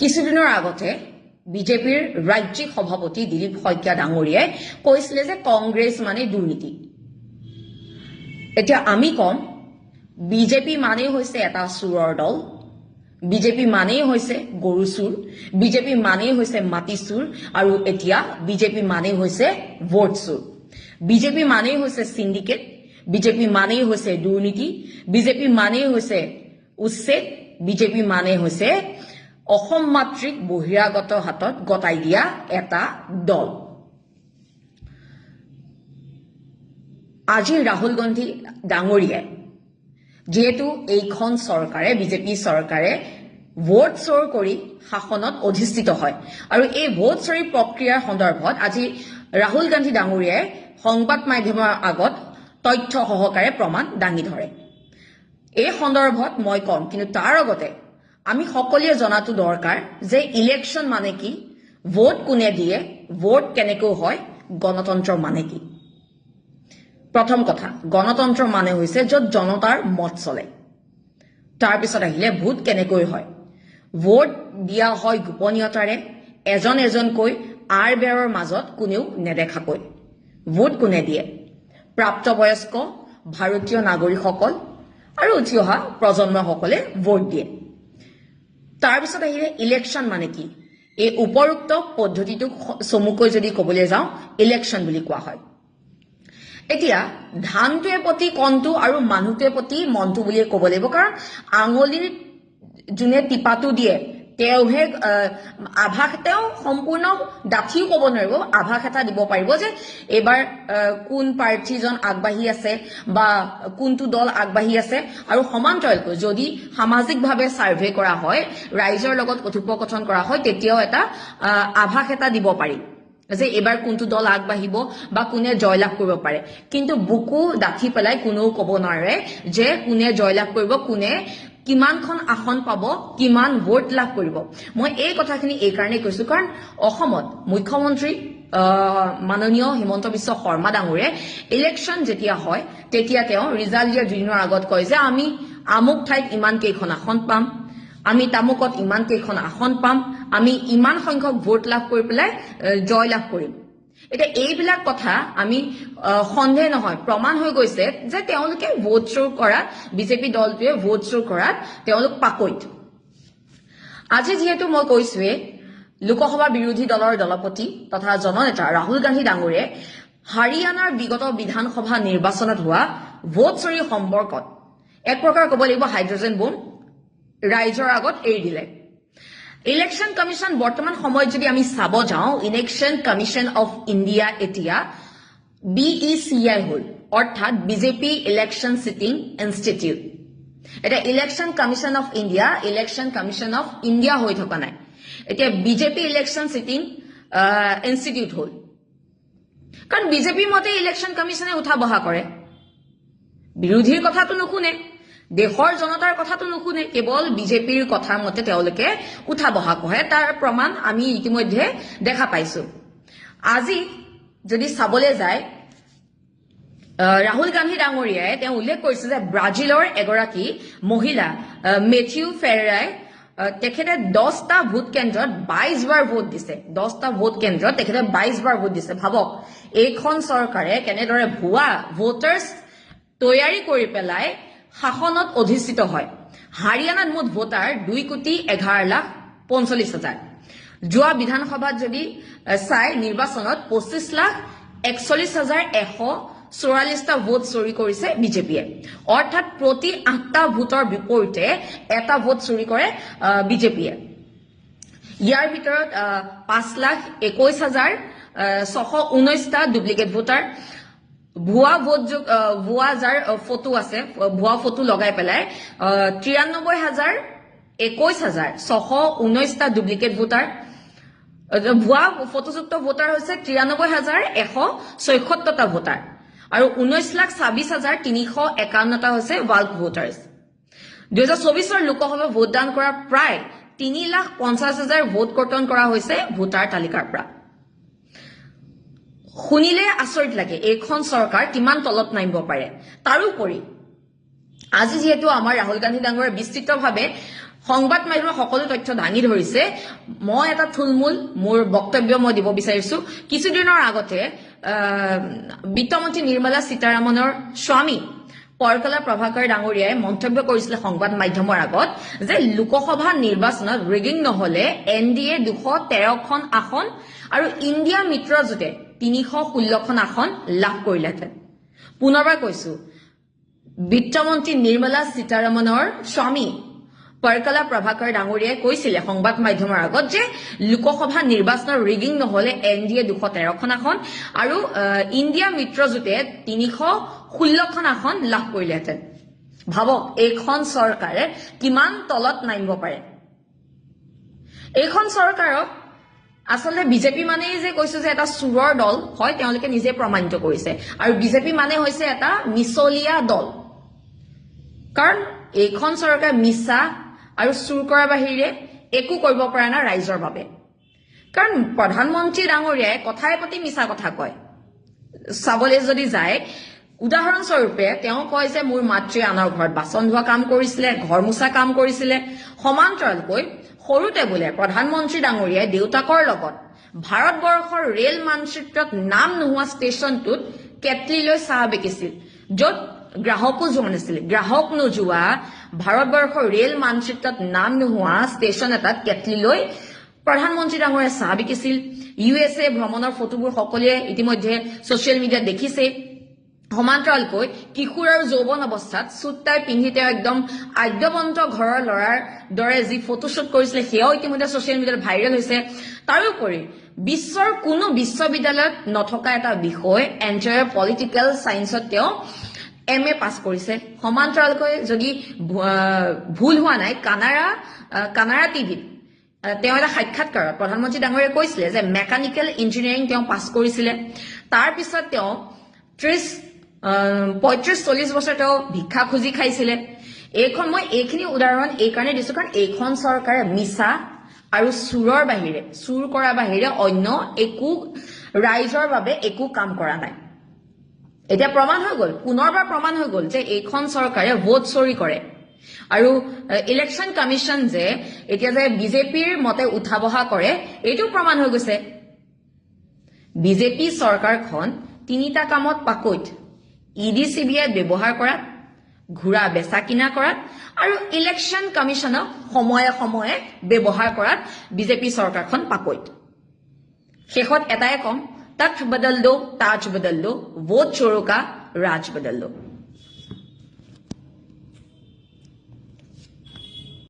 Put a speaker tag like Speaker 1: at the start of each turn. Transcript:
Speaker 1: কিছুদিনৰ আগতে বিজেপিৰ ৰাজ্যিক সভাপতি দিলীপ শইকীয়া ডাঙৰীয়াই কৈছিলে যে কংগ্ৰেছ মানে দুৰ্নীতি। এতিয়া আমি কম বিজেপি মানেই হৈছে এটা চোৰৰ দল বিজেপি মানেই হৈছে গৰু চোৰ বিজেপি মানেই হৈছে মাটি চোৰ আৰু এতিয়া বিজেপি মানেই হৈছে ভোট চোৰ। বিজেপি মানেই হৈছে চিণ্ডিকেট বিজেপি মানেই হৈছে দুৰ্নীতি বিজেপি মানেই হৈছে উচ্ছেদ বিজেপি মানেই হৈছে অসম মাতৃক বহিৰাগত হাতত গতাই দিয়া এটা দল। আজি ৰাহুল গান্ধী ডাঙৰীয়াই যিহেতু এইখন চৰকাৰে বিজেপি চৰকাৰে ভোট চোৰ কৰি শাসনত অধিষ্ঠিত হয়। আৰু এই ভোট চুৰি প্ৰক্ৰিয়াৰ সন্দৰ্ভত আজি ৰাহুল গান্ধী ডাঙৰীয়াই সংবাদ মাধ্যমৰ আগত তথ্য সহকাৰে প্ৰমাণ দাঙি ধৰে। এই সন্দৰ্ভত মই কম কিন্তু তাৰ আগতে আমি সকলোৱে জনাটো দৰকাৰ যে ইলেকশ্যন মানে কি? ভোট কোনে দিয়ে? ভোট কেনেকৈ হয়? গণতন্ত্ৰ মানে কি? প্ৰথম কথা গণতন্ত্ৰ মানে হৈছে য'ত জনতাৰ মত চলে। তাৰপিছত আহিলে ভোট কেনেকৈ হয়? ভোট দিয়া হয় গোপনীয়তাৰে এজন এজনকৈ আৰ বেৰৰ মাজত কোনেও নেদেখাকৈ। ভোট কোনে দিয়ে? প্ৰাপ্তবয়স্ক ভাৰতীয় নাগৰিকসকল আৰু উঠি অহা প্ৰজন্মসকলে ভোট দিয়ে। তাৰপিছত আহিলে ইলেকশ্যন মানে কি? এই উপৰোক্ত পদ্ধতিটোক চমুকৈ যদি ক'বলৈ যাওঁ ইলেকশ্যন বুলি কোৱা হয়। এতিয়া ধানটোৱে প্ৰতি কণটো আৰু মানুহটোৱে প্ৰতি মনটো বুলিয়ে ক'ব লাগিব। কাৰণ আঙুলিৰ যোনে টিপাটো দিয়ে তেওঁহে আভাস তেওঁ সম্পূৰ্ণ ডাঠিও ক'ব নোৱাৰিব আভাস এটা দিব পাৰিব যে এইবাৰ কোন প্ৰাৰ্থীজন আগবাঢ়ি আছে বা কোনটো দল আগবাঢ়ি আছে আৰু সমান্তৰালকৈ যদি সামাজিকভাৱে ছাৰ্ভে কৰা হয় ৰাইজৰ লগত কথোপকথন কৰা হয় তেতিয়াও এটা আভাস এটা দিব পাৰি যে এইবাৰ কোনটো দল আগবাঢ়িব বা কোনে জয়লাভ কৰিব পাৰে। কিন্তু বুকু ডাঠি পেলাই কোনেও ক'ব নোৱাৰে যে কোনে জয়লাভ কৰিব কোনে কিমানখন আসন পাব কিমান ভোট লাভ কৰিব? মই এই কথাখিনি এইকাৰণেই কৈছো কাৰণ অসমত মুখ্যমন্ত্ৰী মাননীয় হিমন্ত বিশ্ব শৰ্মা ডাঙৰীয়ে ইলেকশ্যন যেতিয়া হয় তেতিয়া তেওঁ ৰিজাল্ট দিয়াৰ দুদিনৰ আগত কয় যে আমি আমুক ঠাইত ইমান কেইখন আসন পাম আমি তামুকত ইমান কেইখন আসন পাম আমি ইমান সংখ্যক ভোট লাভ কৰি পেলাই জয় লাভ কৰিম। এতিয়া এইবিলাক কথা আমি সন্দেহ নহয়। প্ৰমাণ হৈ গৈছে যে তেওঁলোকে ভোট চোৰ কৰাত বিজেপি দলটোৱে ভোট চোৰ কৰাত তেওঁলোক পাকৈত। আজি যিহেতু মই কৈছোৱে লোকসভা বিৰোধী দলৰ দলপতি তথা জননেতা ৰাহুল গান্ধী ডাঙৰীয়ে হাৰিয়ানাৰ বিগত বিধানসভা নিৰ্বাচনত হোৱা ভোট চুৰি সম্পৰ্কত এক প্ৰকাৰ ক'ব লাগিব হাইড্ৰজেন বোম ৰাইজৰ আগত এৰি দিলে। ইলেকশ্যন কমিশ্যন বৰ্তমান সময়ত যদি আমি চাব যাওঁ ইলেকশ্যন কমিশ্যন অফ ইণ্ডিয়া এতিয়া বি ই চি আই হ'ল অৰ্থাৎ বিজেপি ইলেকশ্যন চিটিং ইনষ্টিটিউট এতিয়া election commission of India election commission of India হৈ থকা নাই। এতিয়া বিজেপি ইলেকশ্যন চিটিং ইনষ্টিটিউট হ'ল। কাৰণ বিজেপিৰ মতে ইলেকশ্যন কমিশ্যনে উঠা বহা কৰে। বিৰোধীৰ কথাটো নুশুনে। দেশৰ জনতাৰ কথাটো নুশুনে কেৱল বিজেপিৰ কথা মতে তেওঁলোকে উঠা বহা কৰে তাৰ প্ৰমাণ আমি ইতিমধ্যে দেখা পাইছো। আজি যদি চাবলৈ যায় ৰাহুল গান্ধী ডাঙৰীয়াই তেওঁ উল্লেখ কৰিছে যে ব্ৰাজিলৰ এগৰাকী মহিলা মেথিউ ফেৰাই তেখেতে দহটা ভোট কেন্দ্ৰত বাইশ বাৰ ভোট দিছে। দহটা ভোট কেন্দ্ৰত তেখেতে বাইশ বাৰ ভোট দিছে। ভাবক এইখন চৰকাৰে কেনেদৰে ভুৱা ভোটাৰ্ছ তৈয়াৰী কৰি পেলাই শাসনত অধিষ্ঠিত হয়। হাৰিয়ানাত মুঠ ভোটাৰ দুই কোটি এঘাৰ লাখ পঞ্চল্লিছ হাজাৰ। যোৱা বিধানসভাত যদি চাই নিৰ্বাচনত পঁচিছ লাখ একচল্লিছ হাজাৰ এশ চৌৰাল্লিছটা ভোট চুৰি কৰিছে বিজেপিয়ে। অৰ্থাৎ প্ৰতি আঠটা ভোটৰ বিপৰীতে এটা ভোট চুৰি কৰে বিজেপিয়ে। ইয়াৰ ভিতৰত পাঁচ লাখ একৈশ হাজাৰ ছশ ঊনৈশটা ডুপ্লিকেট ভোটাৰ। ভুৱা ভোট যোগ- যাৰ ফটো আছে ভুৱা ফটো লগাই পেলাই তিৰান্নব্বৈ হাজাৰ একৈশ হাজাৰ ছশ ঊনৈশটা ডুপ্লিকেট ভোটাৰ ভুৱা ফটোযুক্ত ভোটাৰ হৈছে তিৰান্নব্বৈ হাজাৰ এশ ছয়সত্তৰটা ভোটাৰ আৰু ঊনৈশ লাখ ছাব্বিছ হাজাৰ তিনিশ একাৱন্নটা হৈছে বাল্ক ভোটাৰ্ছ দুহেজাৰ চৌবিছৰ লোকসভা ভোটদান কৰা প্ৰায় তিনি লাখ পঞ্চাছ হাজাৰ ভোট কৰ্তন কৰা হৈছে ভোটাৰ তালিকাৰ পৰা। শুনিলে আচৰিত লাগে এইখন চৰকাৰ কিমান তলত নামিব পাৰে। তাৰোপৰি আজি যিহেতু আমাৰ ৰাহুল গান্ধী ডাঙৰে বিস্তৃতভাৱে সংবাদ মাধ্যমৰ সকলো তথ্য দাঙি ধৰিছে মই এটা থুলমূল মোৰ বক্তব্য মই দিব বিচাৰিছো। কিছুদিনৰ আগতে বিত্তমন্ত্ৰী নিৰ্মলা সীতাৰামনৰ স্বামী পৰকলা প্ৰভাকৰ ডাঙৰীয়াই মন্তব্য কৰিছিলে সংবাদ মাধ্যমৰ আগত যে লোকসভা নিৰ্বাচনত ৰিগিং নহলে এন ডি এ দুশ তেৰখন আসন আৰু ইণ্ডিয়া মিত্ৰজোঁটে তিনিশ ষোল্লখন আসন লাভ কৰিলেহেঁতেন। পুনৰবাৰ কৈছো বিত্তমন্ত্ৰী নিৰ্মলা সীতাৰমণৰ স্বামী পৰকলা প্ৰভাকৰ ডাঙৰীয়াই কৈছিলে সংবাদ মাধ্যমৰ আগত যে লোকসভা নিৰ্বাচনৰ ৰিগিং নহলে এন ডি এ দুশ তেৰখন আসন আৰু ইণ্ডিয়া মিত্ৰজোঁটে তিনিশ ষোল্লখন আসন লাভ কৰিলেহেঁতেন। ভাবক এইখন চৰকাৰে কিমান তলত নামিব পাৰে? এইখন চৰকাৰক আচলতে বিজেপি মানেই যে কৈছো যে এটা চোৰৰ দল হয় তেওঁলোকে নিজে প্ৰমাণিত কৰিছে। আৰু বিজেপি মানে হৈছে এটা মিছলীয়া দল। কাৰণ এইখন চৰকাৰে মিছা আৰু চুৰ কৰাৰ বাহিৰে একো কৰিব পৰা নাই ৰাইজৰ বাবে। কাৰণ প্ৰধানমন্ত্ৰী ডাঙৰীয়াই কথাই প্ৰতি মিছা কথা কয়। চাবলৈ যদি যায় উদাহৰণস্বৰূপে তেওঁ কয় যে মোৰ মাতৃয়ে আনৰ ঘৰত বাচন ধোৱা কাম কৰিছিলে ঘৰ মোচা কাম কৰিছিলে। সমান্তৰালকৈ সৰুতে বোলে প্ৰধানমন্ত্ৰী ডাঙৰীয়াই দেউতাকৰ লগত ভাৰতবৰ্ষৰ ৰেল মানচিত্ৰত নাম নোহোৱা ষ্টেচনটোত কেটলি লৈ চাহ বিকিছিল য'ত গ্ৰাহকো যোৱা নাছিল। গ্ৰাহক নোযোৱা ভাৰতবৰ্ষৰ ৰেল মানচিত্ৰত নাম নোহোৱা ষ্টেচন এটাত কেটলি লৈ প্ৰধানমন্ত্ৰী ডাঙৰীয়াই চাহ বিকিছিল। ইউ এছ এ ভ্ৰমণৰ ফটোবোৰ সকলোৱে ইতিমধ্যে ছচিয়েল মিডিয়াত দেখিছে। সমান্তৰালকৈ কিশোৰ আৰু যৌৱন অৱস্থাত চুট টাই পিন্ধি তেওঁ একদম আদ্যবন্ত ঘৰৰ ল'ৰাৰ দৰে যি ফটোশ্বুট কৰিছিলে সেয়াও ইতিমধ্যে ছচিয়েল মিডিয়াত ভাইৰেল হৈছে। তাৰোপৰি বিশ্বৰ কোনো বিশ্ববিদ্যালয়ত নথকা এটা বিষয় এনজয় পলিটিকেল চায়েন্সত তেওঁ এম এ পাছ কৰিছে। সমান্তৰালকৈ যদি ভুল হোৱা নাই কানাড়া কানাড়া টিভিত তেওঁ এটা সাক্ষাৎকাৰত প্ৰধানমন্ত্ৰী ডাঙৰীয়াই কৈছিলে যে মেকানিকেল ইঞ্জিনিয়াৰিং তেওঁ পাছ কৰিছিলে। তাৰ পিছত তেওঁ আহ, পঁয়ত্ৰিশ চল্লিশ বছৰ তেওঁ ভিক্ষা খুজি খাইছিলে। এইখন মই এইখিনি উদাহৰণ এই কাৰণে দিছো কাৰণ এইখন চৰকাৰে মিছা আৰু চুৰৰ বাহিৰে চুৰ কৰাৰ বাহিৰে অন্য একো ৰাইজৰ বাবে একো কাম কৰা নাই। এতিয়া প্ৰমাণ হৈ গ'ল পুনৰবাৰ প্ৰমাণ হৈ গ'ল যে এইখন চৰকাৰে ভোট চৰি কৰে। আৰু ইলেকশ্যন কমিশ্যন যে এতিয়া যে বিজেপিৰ মতে উঠা বহা কৰে এইটো প্ৰমাণ হৈ গৈছে। বিজেপি চৰকাৰখন তিনিটা কামত পাকৈত। E D C B I ব্যৱহাৰ কৰাত ঘোঁৰা বেচা কিনা কৰাত আৰু ইলেকশ্যন কমিশ্যনক সময়ে সময়ে ব্যৱহাৰ কৰাত বিজেপি চৰকাৰখন পাকৈত শেষত এটাই কম তথ বদল দো তাজ বদল দো ভোট চোৰো কা ৰাজ বদল দো।